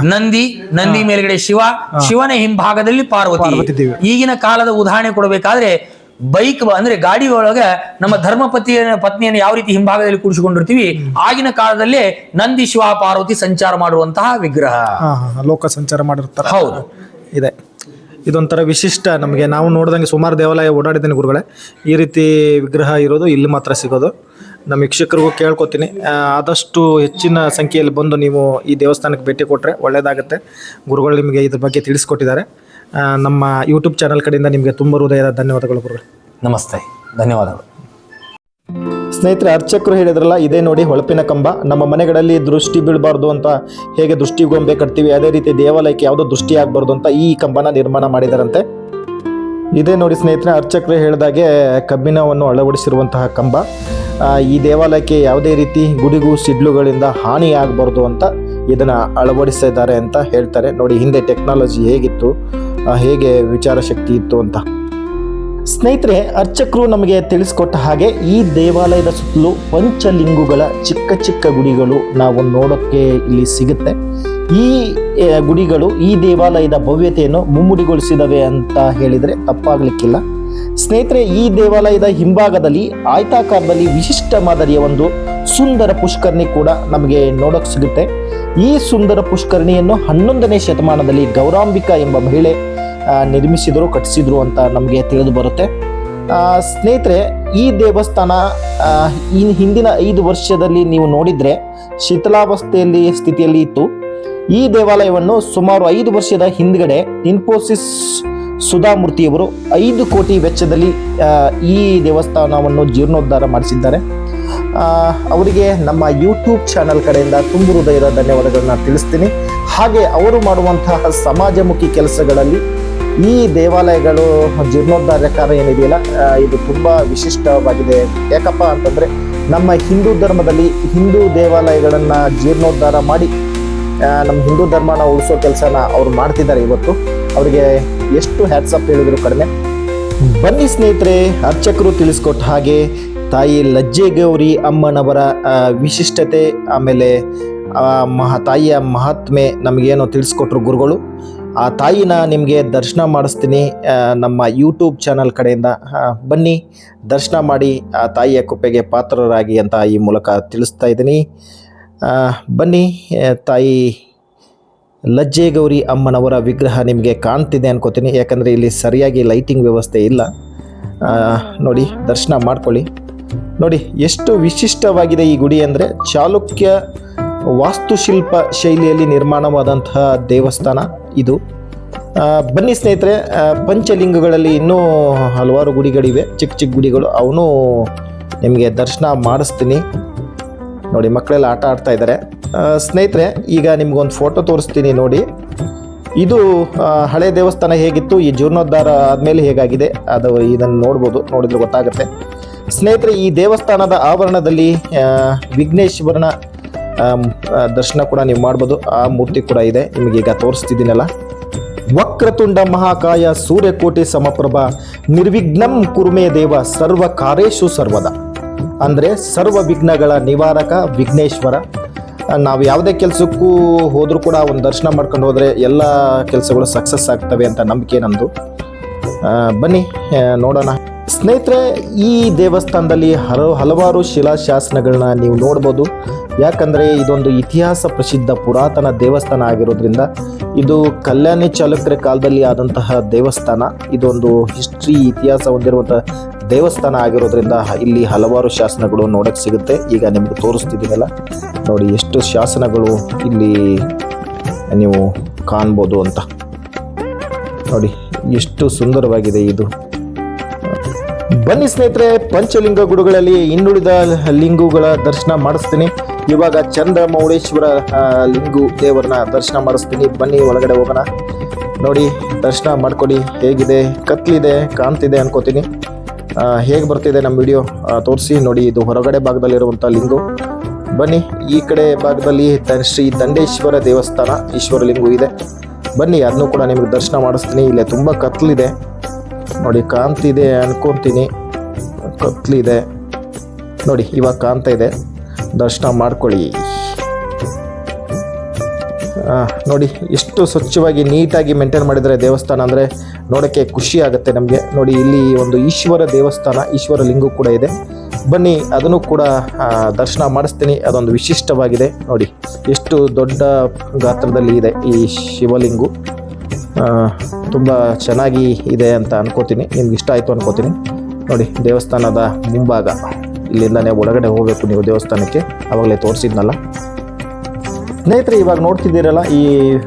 ನಂದಿ ನಂದಿ ಮೇಲ್ಗಡೆ ಶಿವ ಶಿವನ ಹಿಂಭಾಗದಲ್ಲಿ ಪಾರ್ವತಿ. ಈಗಿನ ಕಾಲದ ಉದಾಹರಣೆ ಕೊಡಬೇಕಾದ್ರೆ ಬೈಕ್ ಅಂದ್ರೆ ಗಾಡಿ ಒಳಗ ನಮ್ಮ ಧರ್ಮಪತಿಯ ಪತ್ನಿಯನ್ನು ಯಾವ ರೀತಿ ಹಿಂಭಾಗದಲ್ಲಿ ಕೂಡಿಸಿಕೊಂಡಿರ್ತೀವಿ ಆಗಿನ ಕಾಲದಲ್ಲೇ ನಂದಿ ಶಿವ ಪಾರ್ವತಿ ಸಂಚಾರ ಮಾಡುವಂತಹ ವಿಗ್ರಹ. ಲೋಕ ಸಂಚಾರ ಮಾಡಿರ್ತಾರೆ. ಹೌದು. ಇದೆ. ಇದೊಂಥರ ವಿಶಿಷ್ಟ ನಮಗೆ ನಾವು ನೋಡಿದಂಗೆ ಸುಮಾರು ದೇವಾಲಯ ಓಡಾಡಿದ್ದೀನಿ ಗುರುಗಳೇ. ಈ ರೀತಿ ವಿಗ್ರಹ ಇರೋದು ಇಲ್ಲಿ ಮಾತ್ರ ಸಿಗೋದು. ನಮ್ಮ ವೀಕ್ಷಕರಿಗೂ ಕೇಳ್ಕೊತೀನಿ. ಆದಷ್ಟು ಹೆಚ್ಚಿನ ಸಂಖ್ಯೆಯಲ್ಲಿ ಬಂದು ನೀವು ಈ ದೇವಸ್ಥಾನಕ್ಕೆ ಭೇಟಿ ಕೊಟ್ಟರೆ ಒಳ್ಳೆಯದಾಗುತ್ತೆ ಗುರುಗಳು ನಿಮಗೆ ಇದ್ರ ಬಗ್ಗೆ ತಿಳಿಸ್ಕೊಟ್ಟಿದ್ದಾರೆ. ಆ, ನಮ್ಮ ಯೂಟ್ಯೂಬ್ ಚಾನಲ್ ಕಡೆಯಿಂದ ನಿಮಗೆ ತುಂಬ ಹೃದಯದ ಧನ್ಯವಾದಗಳು ಗುರುಗಳು. ನಮಸ್ತೆ. ಧನ್ಯವಾದಗಳು. ಸ್ನೇಹಿತರೆ ಅರ್ಚಕರು ಹೇಳಿದ್ರಲ್ಲ ಇದೇ ನೋಡಿ ಹೊಳಪಿನ ಕಂಬ. ನಮ್ಮ ಮನೆಗಳಲ್ಲಿ ದೃಷ್ಟಿ ಬೀಳಬಾರ್ದು ಅಂತ ಹೇಗೆ ದೃಷ್ಟಿ ಗೊಂಬೆ ಕಟ್ತೀವಿ ಅದೇ ರೀತಿ ದೇವಾಲಯಕ್ಕೆ ಯಾವುದೋ ದೃಷ್ಟಿ ಆಗಬಾರ್ದು ಅಂತ ಈ ಕಂಬನ ನಿರ್ಮಾಣ ಮಾಡಿದಾರಂತೆ. ಇದೇ ನೋಡಿ ಸ್ನೇಹಿತರೆ, ಅರ್ಚಕರು ಹೇಳಿದಾಗೆ ಕಬ್ಬಿಣವನ್ನು ಅಳವಡಿಸಿರುವಂತಹ ಕಂಬ. ಈ ದೇವಾಲಯಕ್ಕೆ ಯಾವುದೇ ರೀತಿ ಗುಡಿಗು ಸಿಡ್ಲುಗಳಿಂದ ಹಾನಿಯಾಗಬಾರ್ದು ಅಂತ ಇದನ್ನು ಅಳವಡಿಸಿದ್ದಾರೆ ಅಂತ ಹೇಳ್ತಾರೆ. ನೋಡಿ, ಹಿಂದೆ ಟೆಕ್ನಾಲಜಿ ಹೇಗಿತ್ತು ಹೇಗೆ ವಿಚಾರ ಶಕ್ತಿ ಇತ್ತು ಅಂತ. ಸ್ನೇಹಿತರೆ, ಅರ್ಚಕರು ನಮಗೆ ತಿಳಿಸ್ಕೊಟ್ಟ ಹಾಗೆ ಈ ದೇವಾಲಯದ ಸುತ್ತಲೂ ಪಂಚಲಿಂಗುಗಳ ಚಿಕ್ಕ ಚಿಕ್ಕ ಗುಡಿಗಳು ನಾವು ನೋಡೋಕ್ಕೆ ಇಲ್ಲಿ ಸಿಗುತ್ತೆ. ಈ ಗುಡಿಗಳು ಈ ದೇವಾಲಯದ ಭವ್ಯತೆಯನ್ನು ಮುಮ್ಮುಡಿಗೊಳಿಸಿದವೆ ಅಂತ ಹೇಳಿದರೆ ತಪ್ಪಾಗಲಿಕ್ಕಿಲ್ಲ. ಸ್ನೇಹಿತರೆ, ಈ ದೇವಾಲಯದ ಹಿಂಭಾಗದಲ್ಲಿ ಆಯ್ತಾಕಾರದಲ್ಲಿ ವಿಶಿಷ್ಟ ಮಾದರಿಯ ಒಂದು ಸುಂದರ ಪುಷ್ಕರಣಿ ಕೂಡ ನಮಗೆ ನೋಡೋಕೆ ಸಿಗುತ್ತೆ. ಈ ಸುಂದರ ಪುಷ್ಕರಣಿಯನ್ನು ಹನ್ನೊಂದನೇ ಶತಮಾನದಲ್ಲಿ ಗೌರಾಂಬಿಕಾ ಎಂಬ ಮಹಿಳೆ ನಿರ್ಮಿಸಿದ್ರು, ಕಟ್ಟಿಸಿದ್ರು ಅಂತ ನಮಗೆ ತಿಳಿದು ಬರುತ್ತೆ. ಸ್ನೇಹಿತರೆ, ಈ ದೇವಸ್ಥಾನ ಈ ಹಿಂದಿನ ಐದು ವರ್ಷದಲ್ಲಿ ನೀವು ನೋಡಿದ್ರೆ ಶಿಥಿಲಾವಸ್ಥೆಯಲ್ಲಿ ಸ್ಥಿತಿಯಲ್ಲಿ ಇತ್ತು. ಈ ದೇವಾಲಯವನ್ನು ಸುಮಾರು ಐದು ವರ್ಷದ ಹಿಂದ್ಗಡೆ ಇನ್ಫೋಸಿಸ್ ಸುಧಾಮೂರ್ತಿಯವರು ಐದು ಕೋಟಿ ವೆಚ್ಚದಲ್ಲಿ ಈ ದೇವಸ್ಥಾನವನ್ನು ಜೀರ್ಣೋದ್ಧಾರ ಮಾಡಿಸಿದ್ದಾರೆ. ಅವರಿಗೆ ನಮ್ಮ ಯೂಟ್ಯೂಬ್ ಚಾನಲ್ ಕಡೆಯಿಂದ ತುಂಬು ಹೃದಯದ ಧನ್ಯವಾದಗಳನ್ನ ತಿಳಿಸ್ತೀನಿ. ಹಾಗೆ ಅವರು ಮಾಡುವಂತಹ ಸಮಾಜಮುಖಿ ಕೆಲಸಗಳಲ್ಲಿ ಈ ದೇವಾಲಯಗಳು ಜೀರ್ಣೋದ್ಧಾರ ಕಾರ್ಯ ಏನಿದೆಯಲ್ಲ ಇದು ತುಂಬ ವಿಶಿಷ್ಟವಾಗಿದೆ. ಯಾಕಪ್ಪ ಅಂತಂದರೆ ನಮ್ಮ ಹಿಂದೂ ಧರ್ಮದಲ್ಲಿ ಹಿಂದೂ ದೇವಾಲಯಗಳನ್ನು ಜೀರ್ಣೋದ್ಧಾರ ಮಾಡಿ ನಮ್ಮ ಹಿಂದೂ ಧರ್ಮನ ಉಳಿಸೋ ಕೆಲಸನ ಅವ್ರು ಮಾಡ್ತಿದ್ದಾರೆ ಇವತ್ತು. ಅವರಿಗೆ ಎಷ್ಟು ಹ್ಯಾಟ್ಸಪ್ ಹೇಳಿದ್ರು ಕಡಿಮೆ. ಬನ್ನಿ ಸ್ನೇಹಿತರೆ, ಅರ್ಚಕರು ತಿಳಿಸ್ಕೊಟ್ಟ ಹಾಗೆ ತಾಯಿ ಲಜ್ಜೆಗೌರಿ ಅಮ್ಮನವರ ವಿಶಿಷ್ಟತೆ, ಆಮೇಲೆ ಮಹ, ತಾಯಿಯ ಮಹಾತ್ಮೆ ನಮಗೇನೋ ತಿಳಿಸ್ಕೊಟ್ರು ಗುರುಗಳು. ಆ ತಾಯಿನ ನಿಮಗೆ ದರ್ಶನ ಮಾಡಿಸ್ತೀನಿ ನಮ್ಮ ಯೂಟ್ಯೂಬ್ ಚಾನಲ್ ಕಡೆಯಿಂದ. ಬನ್ನಿ, ದರ್ಶನ ಮಾಡಿ ಆ ತಾಯಿಯ ಕೃಪೆಗೆ ಪಾತ್ರರಾಗಿ ಅಂತ ಈ ಮೂಲಕ ತಿಳಿಸ್ತಾ ಇದ್ದೀನಿ. ಬನ್ನಿ ತಾಯಿ ಲಜ್ಜೆ ಗೌರಿ ಅಮ್ಮನವರ ವಿಗ್ರಹ ನಿಮಗೆ ಕಾಣ್ತಿದೆ ಅನ್ಕೋತೀನಿ, ಯಾಕಂದರೆ ಇಲ್ಲಿ ಸರಿಯಾಗಿ ಲೈಟಿಂಗ್ ವ್ಯವಸ್ಥೆ ಇಲ್ಲ. ನೋಡಿ, ದರ್ಶನ ಮಾಡ್ಕೊಳ್ಳಿ. ನೋಡಿ, ಎಷ್ಟು ವಿಶಿಷ್ಟವಾಗಿದೆ ಈ ಗುಡಿ ಅಂದರೆ ಚಾಲುಕ್ಯ ವಾಸ್ತುಶಿಲ್ಪ ಶೈಲಿಯಲ್ಲಿ ನಿರ್ಮಾಣವಾದಂತಹ ದೇವಸ್ಥಾನ. ಇದು. ಬನ್ನಿ ಸ್ನೇಹಿತರೆ ಪಂಚಲಿಂಗಗಳಲ್ಲಿ ಇನ್ನೂ ಹಲವಾರು ಗುಡಿಗಳಿವೆ. ಚಿಕ್ಕ ಚಿಕ್ಕ ಗುಡಿಗಳು. ಅವನು ನಿಮಗೆ ದರ್ಶನ ಮಾಡಿಸ್ತೀನಿ. ನೋಡಿ, ಮಕ್ಕಳೆಲ್ಲ ಆಟ ಆಡ್ತಾ ಇದ್ದಾರೆ. ಸ್ನೇಹಿತರೆ, ಈಗ ನಿಮಗೊಂದು ಫೋಟೋ ತೋರಿಸ್ತೀನಿ ನೋಡಿ. ಇದು ಹಳೆ ದೇವಸ್ಥಾನ ಹೇಗಿತ್ತು? ಈ ಜೀರ್ಣೋದ್ಧಾರ ಆದಮೇಲೆ ಹೇಗಾಗಿದೆ? ಅದು ಇದನ್ನು ನೋಡ್ಬೋದು. ನೋಡಿದ್ರೆ ಗೊತ್ತಾಗುತ್ತೆ. ಸ್ನೇಹಿತರೆ, ಈ ದೇವಸ್ಥಾನದ ಆವರಣದಲ್ಲಿ ವಿಘ್ನೇಶ್ವರನ ದರ್ಶನ ಕೂಡ ನೀವು ಮಾಡ್ಬೋದು. ಆ ಮೂರ್ತಿ ಕೂಡ ಇದೆ. ನಿಮಗೆ ಈಗ ತೋರಿಸ್ತಿದ್ದೀನಲ್ಲ. ವಕ್ರತುಂಡ ಮಹಾಕಾಯ ಸೂರ್ಯಕೋಟಿ ಸಮಪ್ರಭ ನಿರ್ವಿಘ್ನಂ ಕುರ್ಮೆ ದೇವ ಸರ್ವ ಕಾರೇಶು ಸರ್ವದ. ಅಂದರೆ ಸರ್ವ ವಿಘ್ನಗಳ ನಿವಾರಕ ವಿಘ್ನೇಶ್ವರ. ನಾವು ಯಾವುದೇ ಕೆಲಸಕ್ಕೂ ಹೋದರೂ ಕೂಡ ಒಂದು ದರ್ಶನ ಮಾಡ್ಕೊಂಡು ಹೋದರೆ ಎಲ್ಲ ಕೆಲಸಗಳು ಸಕ್ಸಸ್ ಆಗ್ತವೆ ಅಂತ ನಂಬಿಕೆ ನಮ್ಮದು ಬನ್ನಿ ನೋಡೋಣ. ಸ್ನೇಹಿತರೆ, ಈ ದೇವಸ್ಥಾನದಲ್ಲಿ ಹಲ ಹಲವಾರು ಶಿಲಾಶಾಸನಗಳನ್ನ ನೀವು ನೋಡ್ಬೋದು. ಯಾಕಂದರೆ ಇದೊಂದು ಇತಿಹಾಸ ಪ್ರಸಿದ್ಧ ಪುರಾತನ ದೇವಸ್ಥಾನ ಆಗಿರೋದ್ರಿಂದ ಇದು ಕಲ್ಯಾಣಿ ಚಾಲುಕ್ಯರ ಕಾಲದಲ್ಲಿ ಆದಂತಹ ದೇವಸ್ಥಾನ. ಇದೊಂದು ಹಿಸ್ಟ್ರಿ, ಇತಿಹಾಸ ಹೊಂದಿರುವಂಥ ದೇವಸ್ಥಾನ ಆಗಿರೋದ್ರಿಂದ ಇಲ್ಲಿ ಹಲವಾರು ಶಾಸನಗಳು ನೋಡಕ್ಕೆ ಸಿಗುತ್ತೆ. ಈಗ ನಿಮಗೆ ತೋರಿಸ್ತಿದ್ದೀನಲ್ಲ, ನೋಡಿ ಎಷ್ಟು ಶಾಸನಗಳು ಇಲ್ಲಿ ನೀವು ಕಾಣ್ಬೋದು ಅಂತ. ನೋಡಿ ಎಷ್ಟು ಸುಂದರವಾಗಿದೆ ಇದು. ಬನ್ನಿ ಸ್ನೇಹಿತರೆ, ಪಂಚಲಿಂಗ ಗುಡುಗಳಲ್ಲಿ ಇನ್ನುಳಿದ ಲಿಂಗುಗಳ ದರ್ಶನ ಮಾಡಿಸ್ತೀನಿ. ಇವಾಗ ಚಂದ್ರಮೌಳೇಶ್ವರ ಲಿಂಗು ದೇವರನ್ನ ದರ್ಶನ ಮಾಡಿಸ್ತೀನಿ. ಬನ್ನಿ, ಒಳಗಡೆ ಹೋಗೋಣ. ನೋಡಿ, ದರ್ಶನ ಮಾಡ್ಕೊಡಿ. ಹೇಗಿದೆ? ಕತ್ಲಿದೆ, ಕಾಣ್ತಿದೆ ಅನ್ಕೋತೀನಿ. ಹೇಗೆ ಬರ್ತಿದೆ ನಮ್ಮ ವಿಡಿಯೋ? ತೋರಿಸಿ. ನೋಡಿ, ಇದು ಹೊರಗಡೆ ಭಾಗದಲ್ಲಿರುವಂಥ ಲಿಂಗು. ಬನ್ನಿ, ಈ ಕಡೆ ಭಾಗದಲ್ಲಿ ಶ್ರೀ ದಂಡೇಶ್ವರ ದೇವಸ್ಥಾನ, ಈಶ್ವರ ಲಿಂಗು ಇದೆ. ಬನ್ನಿ, ಅದನ್ನು ಕೂಡ ನಿಮಗೆ ದರ್ಶನ ಮಾಡಿಸ್ತೀನಿ. ಇಲ್ಲೇ ತುಂಬ ಕತ್ಲಿದೆ. ನೋಡಿ, ಕಾಣ್ತಿದೆ ಅನ್ಕೊತೀನಿ. ಕತ್ಲಿದೆ. ನೋಡಿ, ಇವಾಗ ಕಾಣ್ತಾ ಇದೆ. ದರ್ಶನ ಮಾಡ್ಕೊಳ್ಳಿ. ನೋಡಿ, ಎಷ್ಟು ಸ್ವಚ್ಛವಾಗಿ ನೀಟಾಗಿ ಮೇಂಟೈನ್ ಮಾಡಿದರೆ ದೇವಸ್ಥಾನ ಅಂದರೆ ನೋಡೋಕ್ಕೆ ಖುಷಿ ಆಗುತ್ತೆ ನಮಗೆ. ನೋಡಿ, ಇಲ್ಲಿ ಒಂದು ಈಶ್ವರ ದೇವಸ್ಥಾನ, ಈಶ್ವರ ಲಿಂಗು ಕೂಡ ಇದೆ. ಬನ್ನಿ, ಅದನ್ನು ಕೂಡ ದರ್ಶನ ಮಾಡಿಸ್ತೀನಿ. ಅದೊಂದು ವಿಶಿಷ್ಟವಾಗಿದೆ. ನೋಡಿ, ಎಷ್ಟು ದೊಡ್ಡ ಗಾತ್ರದಲ್ಲಿ ಇದೆ ಈ ಶಿವಲಿಂಗು. ತುಂಬ ಚೆನ್ನಾಗಿ ಇದೆ ಅಂತ ಅನ್ಕೋತೀನಿ. ನಿಮ್ಗೆ ಇಷ್ಟ ಆಯಿತು ಅನ್ಕೋತೀನಿ. ನೋಡಿ, ದೇವಸ್ಥಾನದ ಮುಂಭಾಗ. ಇಲ್ಲಿಂದನೇ ಒಳಗಡೆ ಹೋಗಬೇಕು ನೀವು ದೇವಸ್ಥಾನಕ್ಕೆ ಆವಾಗಲೇ ತೋರಿಸಿದ್ನಲ್ಲ? ಸ್ನೇಹಿತರೆ, ಇವಾಗ ನೋಡ್ತಿದ್ದೀರಲ್ಲ, ಈ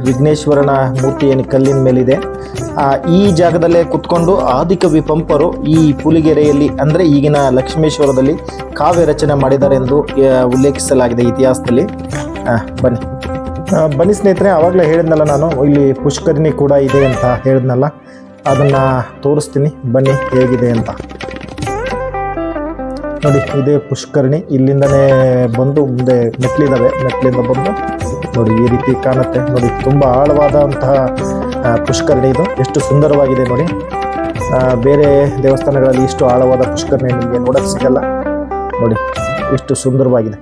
ವಿಘ್ನೇಶ್ವರನ ಮೂರ್ತಿ ಏನು ಕಲ್ಲಿನ ಮೇಲಿದೆ. ಈ ಜಾಗದಲ್ಲೇ ಕುತ್ಕೊಂಡು ಆದಿಕವಿ ಪಂಪರು ಈ ಪುಲಿಗೆರೆಯಲ್ಲಿ, ಅಂದರೆ ಈಗಿನ ಲಕ್ಷ್ಮೇಶ್ವರದಲ್ಲಿ ಕಾವ್ಯ ರಚನೆ ಮಾಡಿದ್ದಾರೆ ಎಂದು ಉಲ್ಲೇಖಿಸಲಾಗಿದೆ ಇತಿಹಾಸದಲ್ಲಿ. ಬನ್ನಿ. ಬನ್ನಿ ಸ್ನೇಹಿತರೆ ಆವಾಗಲೇ ಹೇಳಿದ್ನಲ್ಲ ನಾನು, ಇಲ್ಲಿ ಪುಷ್ಕರಿಣಿ ಕೂಡ ಇದೆ ಅಂತ ಹೇಳಿದ್ನಲ್ಲ. ಅದನ್ನು ತೋರಿಸ್ತೀನಿ. ಬನ್ನಿ, ಹೇಗಿದೆ ಅಂತ. ನೋಡಿ ಇದೇ ಪುಷ್ಕರಣಿ. ಇಲ್ಲಿಂದನೇ ಬಂದು ಮುಂದೆ ಮೆಟ್ಲಿದ್ದಾವೆ ಮೆಟ್ಲಿಂದ ಬಂದು ನೋಡಿ ಈ ರೀತಿ ಕಾಣುತ್ತೆ. ನೋಡಿ ತುಂಬ ಆಳವಾದಂತಹ ಪುಷ್ಕರಣಿ ಇದು. ಎಷ್ಟು ಸುಂದರವಾಗಿದೆ ನೋಡಿ. ಬೇರೆ ದೇವಸ್ಥಾನಗಳಲ್ಲಿ ಇಷ್ಟು ಆಳವಾದ ಪುಷ್ಕರಣಿ ನಿಮಗೆ ನೋಡಕ್ಕೆ ಸಿಗಲ್ಲ. ನೋಡಿ, ಎಷ್ಟು ಸುಂದರವಾಗಿದೆ.